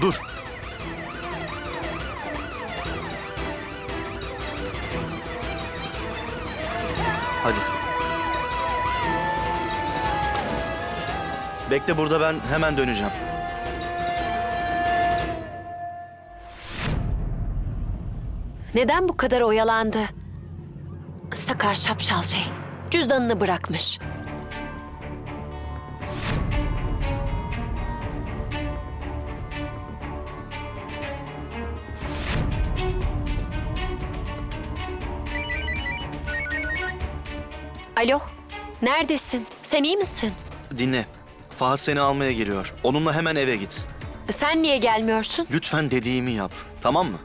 Dur. Hadi. Bekle burada ben hemen döneceğim. Neden bu kadar oyalandı? Sakar şapşal şey. Cüzdanını bırakmış. Alo, neredesin? Sen iyi misin? Dinle. Fahat seni almaya geliyor. Onunla hemen eve git. Sen niye gelmiyorsun? Lütfen dediğimi yap. Tamam mı?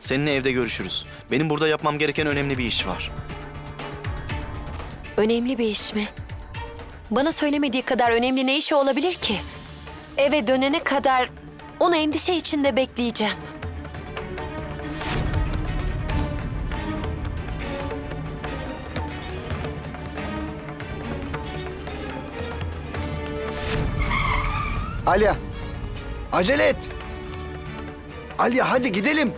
Seninle evde görüşürüz. Benim burada yapmam gereken önemli bir iş var. Önemli bir iş mi? Bana söylemediği kadar önemli ne işi olabilir ki? Eve dönene kadar onu endişe içinde bekleyeceğim. Alya. Acele et. Alya hadi gidelim.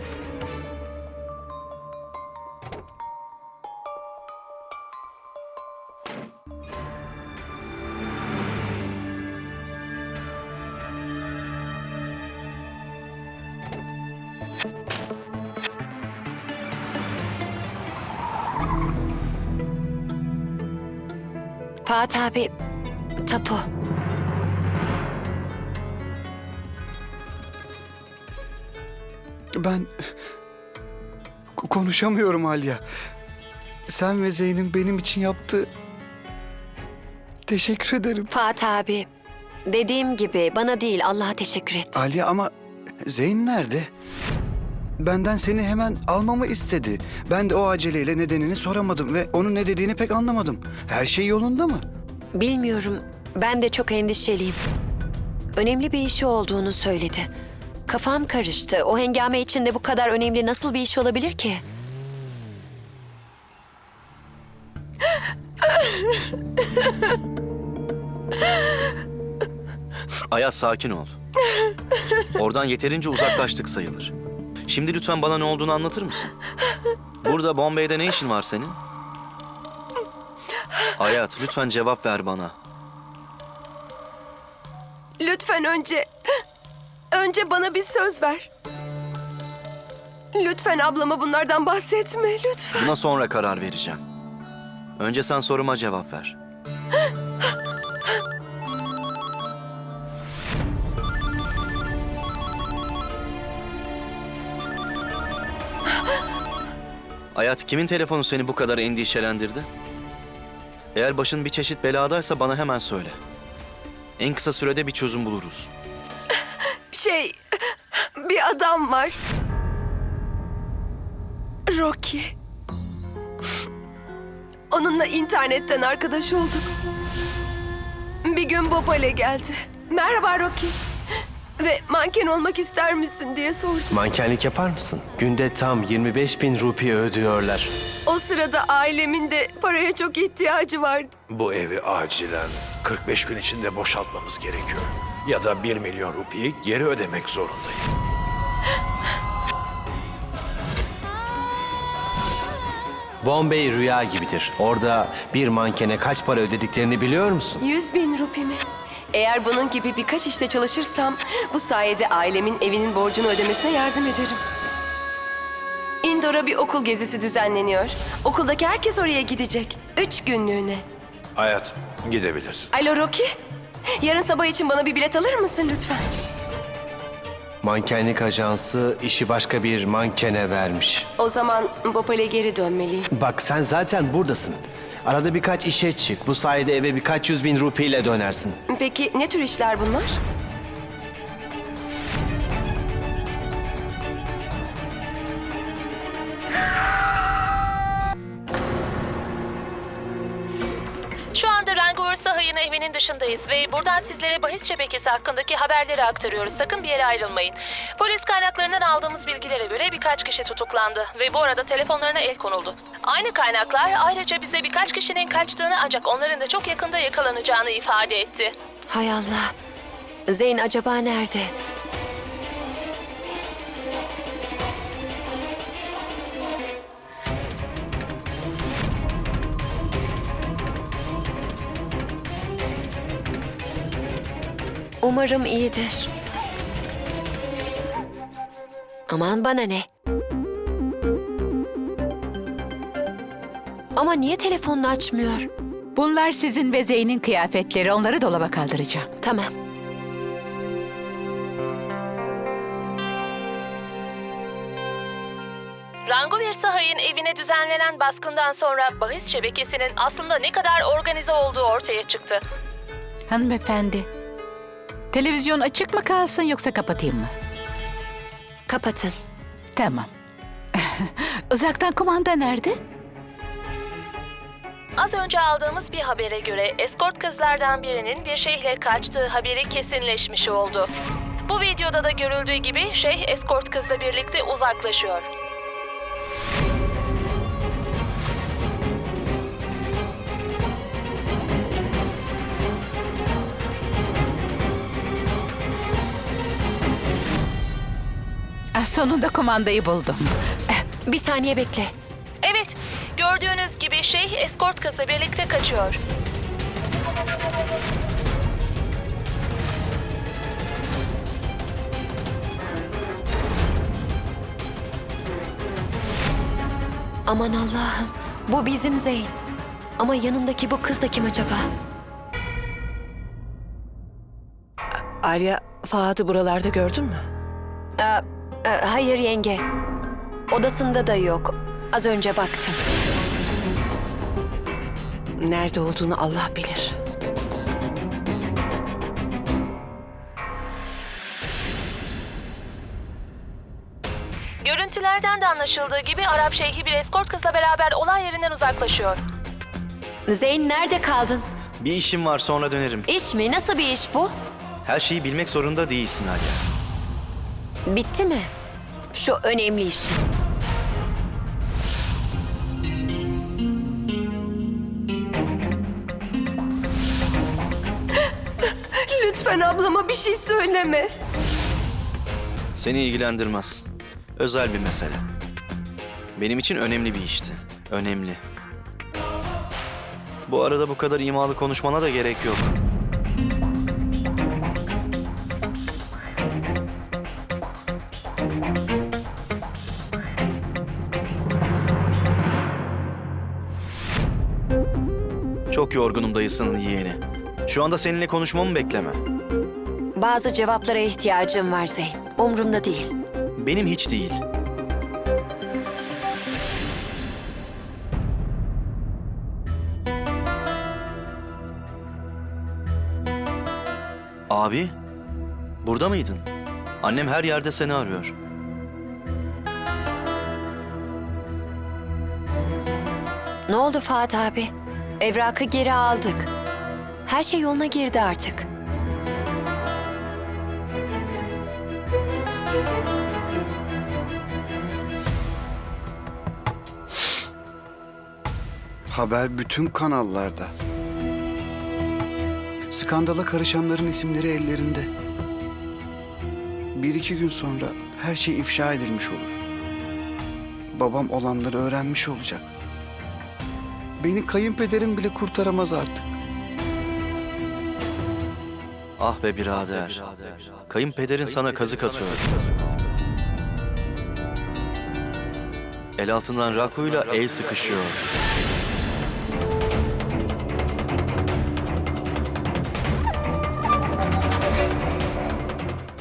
Fuat abi, konuşamıyorum Alya. Sen ve Zeyn'in benim için yaptığı Teşekkür ederim. Fuat abi, dediğim gibi bana değil Allah'a teşekkür et. Alya ama Zeyn nerede? Benden seni hemen almamı istedi. Ben de o aceleyle nedenini soramadım ve onun ne dediğini pek anlamadım. Her şey yolunda mı? Bilmiyorum, ben de çok endişeliyim. Önemli bir işi olduğunu söyledi. Kafam karıştı. O hengame içinde bu kadar önemli nasıl bir iş olabilir ki? Ayaz sakin ol. Oradan yeterince uzaklaştık sayılır. Şimdi lütfen bana ne olduğunu anlatır mısın? Burada Bombay'de ne işin var senin? Hayat lütfen cevap ver bana. Lütfen önce... Önce bana bir söz ver. Lütfen ablama bunlardan bahsetme, lütfen. Buna sonra karar vereceğim. Önce sen soruma cevap ver. Hayat kimin telefonu seni bu kadar endişelendirdi? Eğer başın bir çeşit beladaysa bana hemen söyle. En kısa sürede bir çözüm buluruz. Şey, bir adam var. Rocky. Onunla internetten arkadaş olduk. Bir gün Bopal'e geldi. Merhaba Rocky. Ve manken olmak ister misin diye sordu. Mankenlik yapar mısın? Günde tam 25 bin rupi ödüyorlar. O sırada ailemin de paraya çok ihtiyacı vardı. Bu evi acilen 45 gün içinde boşaltmamız gerekiyor. Ya da 1 milyon rupiyi geri ödemek zorundayım. Bombay rüya gibidir. Orada bir mankene kaç para ödediklerini biliyor musun? Yüz bin rupi mi? Eğer bunun gibi birkaç işte çalışırsam bu sayede ailemin evinin borcunu ödemesine yardım ederim. Indor'a bir okul gezisi düzenleniyor. Okuldaki herkes oraya gidecek. Üç günlüğüne. Hayat, gidebilirsin. Alo Rocky. Yarın sabah için bana bir bilet alır mısın lütfen? Mankenlik ajansı işi başka bir mankene vermiş. O zaman Bopal'e geri dönmeliyim. Bak sen zaten buradasın. Arada birkaç işe çık. Bu sayede eve birkaç yüz bin rupiyle dönersin. Peki ne tür işler bunlar? Şu anda Rangoor Sahay'ın evinin dışındayız ve buradan sizlere bahis şebekesi hakkındaki haberleri aktarıyoruz. Sakın bir yere ayrılmayın. Polis kaynaklarından aldığımız bilgilere göre birkaç kişi tutuklandı ve bu arada telefonlarına el konuldu. Aynı kaynaklar ayrıca bize birkaç kişinin kaçtığını ancak onların da çok yakında yakalanacağını ifade etti. Hay Allah. Zeyn acaba nerede? Umarım iyidir. Aman bana ne? Ama niye telefonunu açmıyor? Bunlar sizin ve Zeyn'in kıyafetleri. Onları dolaba kaldıracağım. Tamam. Rangovir Sahay'ın evine düzenlenen baskından sonra bahis şebekesinin aslında ne kadar organize olduğu ortaya çıktı. Hanımefendi, televizyon açık mı kalsın yoksa kapatayım mı? Kapatın. Tamam. Uzaktan kumanda nerede? Az önce aldığımız bir habere göre eskort kızlardan birinin bir şeyhle kaçtığı haberi kesinleşmiş oldu. Bu videoda da görüldüğü gibi şeyh eskort kızla birlikte uzaklaşıyor. Sonunda kumandayı buldum. Bir saniye bekle. Evet, gördüğünüz gibi şeyh eskort kızla birlikte kaçıyor. Aman Allah'ım. Bu bizim Zeyn. Ama yanındaki bu kız da kim acaba? Arya, Fahat'ı buralarda gördün mü? Aa, e, hayır yenge. Odasında da yok. Az önce baktım. Nerede olduğunu Allah bilir. Görüntülerden de anlaşıldığı gibi Arap şeyhi bir eskort kızla beraber olay yerinden uzaklaşıyor. Zeyn nerede kaldın? Bir işim var sonra dönerim. İş mi? Nasıl bir iş bu? Her şeyi bilmek zorunda değilsin Alya. Bitti mi? Şu önemli iş. Lütfen ablama bir şey söyleme. Seni ilgilendirmez. Özel bir mesele. Benim için önemli bir işti. Önemli. Bu arada bu kadar imalı konuşmana da gerek yok. Çok yorgunum dayısının yeğeni. Şu anda seninle konuşmamı bekleme. Bazı cevaplara ihtiyacım var Zeyn. Umrumda değil. Benim hiç değil. Abi, burada mıydın? Annem her yerde seni arıyor. Ne oldu Fuat abi? Evrakı geri aldık. Her şey yoluna girdi artık. Haber bütün kanallarda. Skandala karışanların isimleri ellerinde. Bir iki gün sonra her şey ifşa edilmiş olur. Babam olanları öğrenmiş olacak. Beni kayınpederim bile kurtaramaz artık. Ah be birader. Kayınpederin sana kazık atıyor. El altından Raku'yla el sıkışıyor.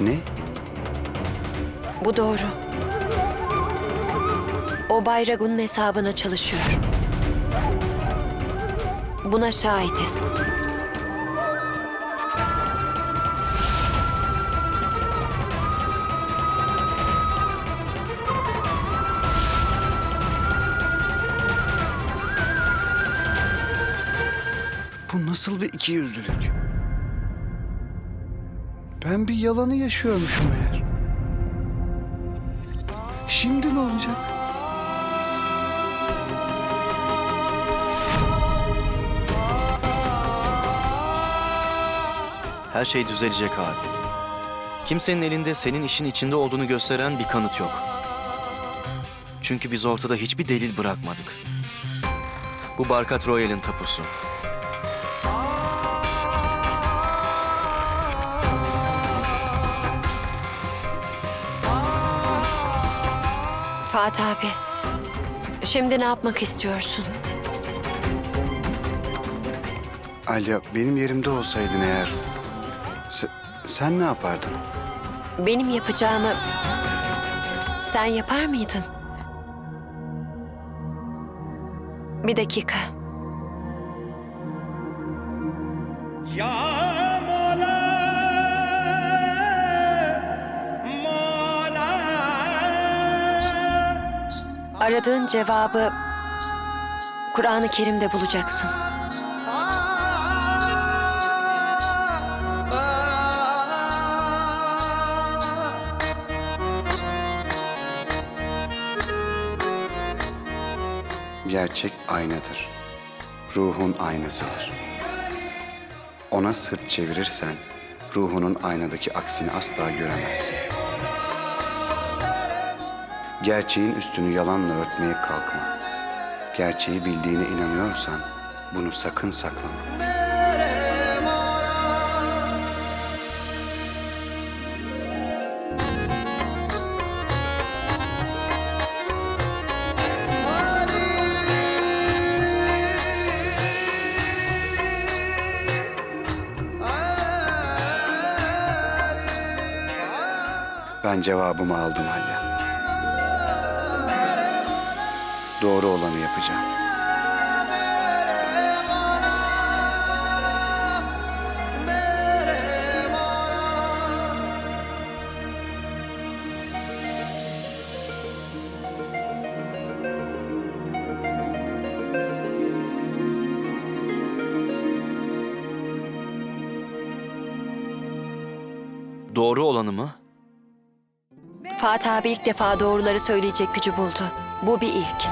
Ne? Bu doğru. O Bayragun'un hesabına çalışıyor. Buna şahitiz. Bu nasıl bir ikiyüzlülük? Ben bir yalanı yaşıyormuşum eğer. Şimdi ne olacak? Her şey düzelecek abi. Kimsenin elinde senin işin içinde olduğunu gösteren bir kanıt yok. Çünkü biz ortada hiçbir delil bırakmadık. Bu Barkat Royal'in tapusu. Fatih abi. Şimdi ne yapmak istiyorsun? Alya benim yerimde olsaydın eğer se- sen ne yapardın? Benim yapacağımı sen yapar mıydın? Bir dakika. Aradığın cevabı Kur'an-ı Kerim'de bulacaksın. Gerçek aynadır. Ruhun aynasıdır. Ona sırt çevirirsen ruhunun aynadaki aksini asla göremezsin. Gerçeğin üstünü yalanla örtmeye kalkma. Gerçeği bildiğine inanıyorsan bunu sakın saklama. Ben cevabımı aldım Halya. Doğru olanı yapacağım. Doğru olanı mı? Fatih abi ilk defa doğruları söyleyecek gücü buldu. Bu bir ilk.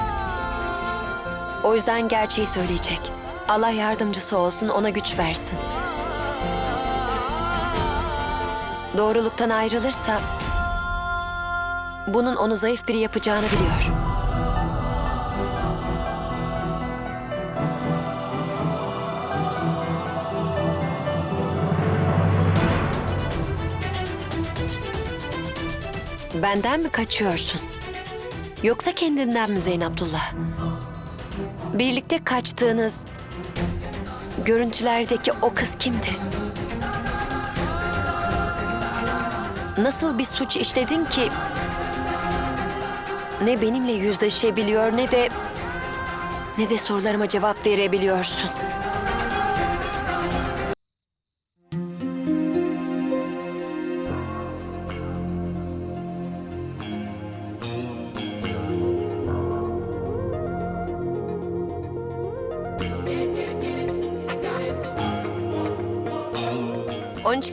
O yüzden gerçeği söyleyecek. Allah yardımcısı olsun, ona güç versin. Doğruluktan ayrılırsa bunun onu zayıf biri yapacağını biliyor. Benden mi kaçıyorsun? Yoksa kendinden mi Zeyn Abdullah? Birlikte kaçtığınız görüntülerdeki o kız kimdi? Nasıl bir suç işledin ki ne benimle yüzleşebiliyor ne de ne de sorularıma cevap verebiliyorsun.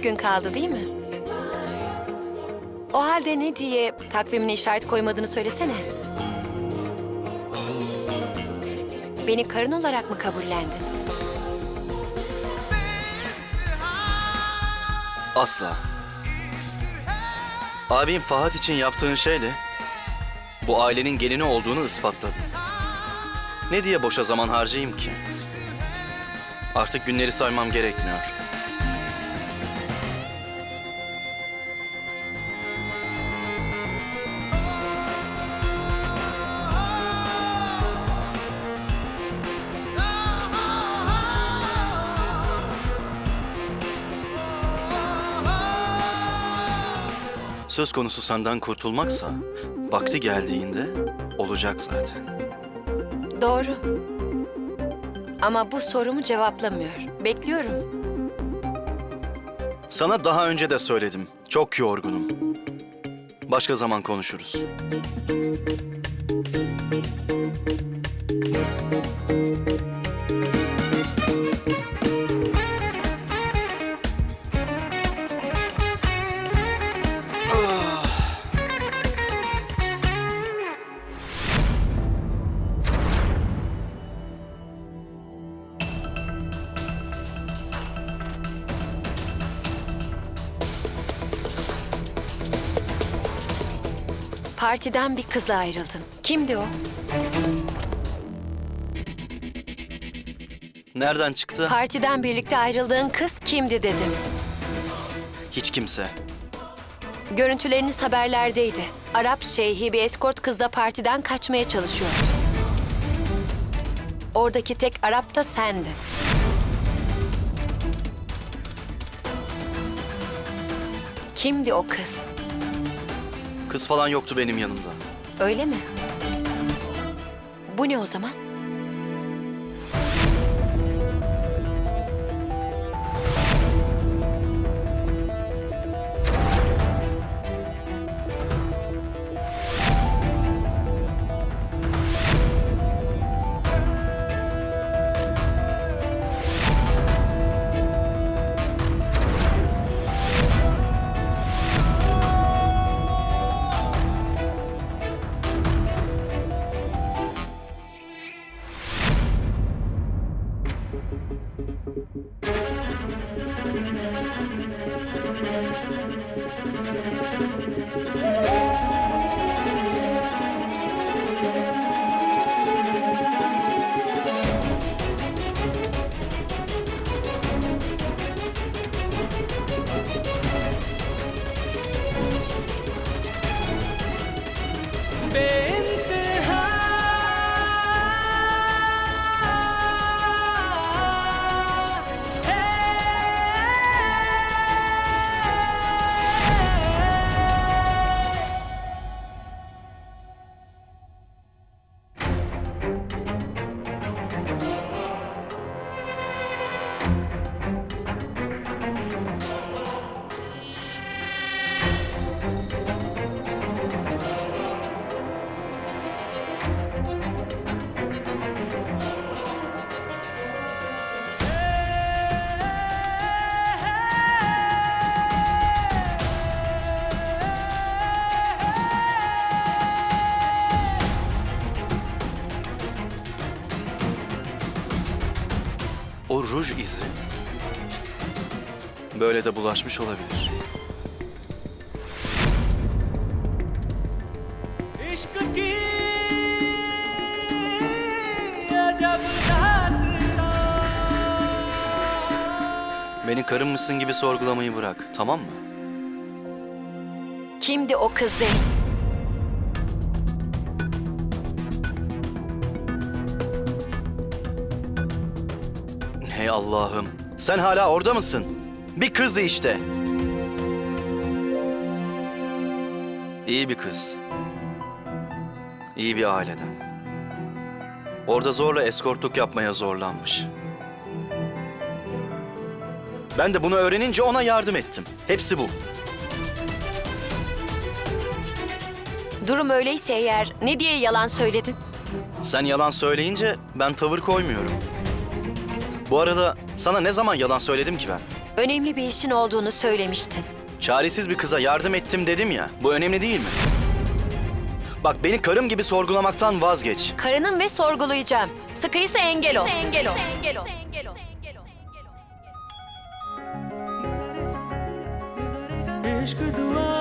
Gün kaldı değil mi? O halde ne diye takvimine işaret koymadığını söylesene. Beni karın olarak mı kabullendin? Asla. Abim Fahat için yaptığın şeyle bu ailenin gelini olduğunu ispatladın. Ne diye boşa zaman harcayayım ki? Artık günleri saymam gerekmiyor. Söz konusu senden kurtulmaksa vakti geldiğinde olacak zaten. Doğru. Ama bu sorumu cevaplamıyor. Bekliyorum. Sana daha önce de söyledim. Çok yorgunum. Başka zaman konuşuruz. Partiden bir kızla ayrıldın. Kimdi o? Nereden çıktı? Partiden birlikte ayrıldığın kız kimdi dedim. Hiç kimse. Görüntüleriniz haberlerdeydi. Arap şeyhi bir eskort kızla partiden kaçmaya çalışıyordu. Oradaki tek Arap da sendin. Kimdi o kız? Kız falan yoktu benim yanımda. Öyle mi? Bu ne o zaman? o ruj izi böyle de bulaşmış olabilir. Beni karım mısın gibi sorgulamayı bırak, tamam mı? Kimdi o kız Allah'ım, sen hala orada mısın? Bir kızdı işte. İyi bir kız. İyi bir aileden. Orada zorla eskortluk yapmaya zorlanmış. Ben de bunu öğrenince ona yardım ettim. Hepsi bu. Durum öyleyse eğer ne diye yalan söyledin? Sen yalan söyleyince ben tavır koymuyorum. Bu arada sana ne zaman yalan söyledim ki ben? Önemli bir işin olduğunu söylemiştin. Çaresiz bir kıza yardım ettim dedim ya. Bu önemli değil mi? Bak beni karım gibi sorgulamaktan vazgeç. Karının ve sorgulayacağım. Sıkıysa engel ol. Engel ol. Engel ol. इश्क दुआ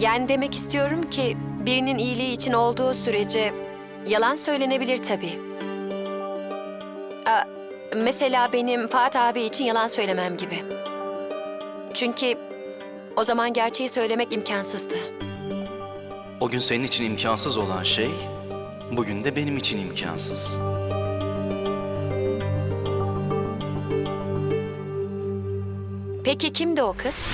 Yani demek istiyorum ki birinin iyiliği için olduğu sürece yalan söylenebilir tabii. Aa, mesela benim Fatih abi için yalan söylemem gibi. Çünkü o zaman gerçeği söylemek imkansızdı. O gün senin için imkansız olan şey, bugün de benim için imkansız. Peki kimdi o kız?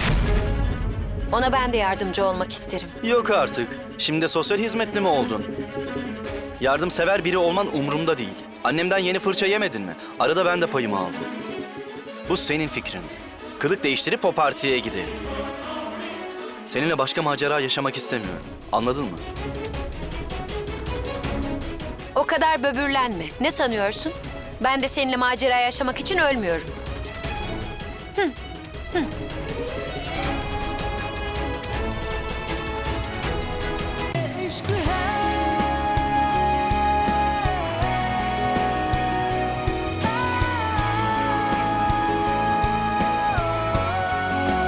Ona ben de yardımcı olmak isterim. Yok artık. Şimdi sosyal hizmetli mi oldun? Yardımsever biri olman umurumda değil. Annemden yeni fırça yemedin mi? Arada ben de payımı aldım. Bu senin fikrindi. Kılık değiştirip o partiye gidelim. Seninle başka macera yaşamak istemiyorum. Anladın mı? O kadar böbürlenme. Ne sanıyorsun? Ben de seninle macera yaşamak için ölmüyorum. Hı. Hı.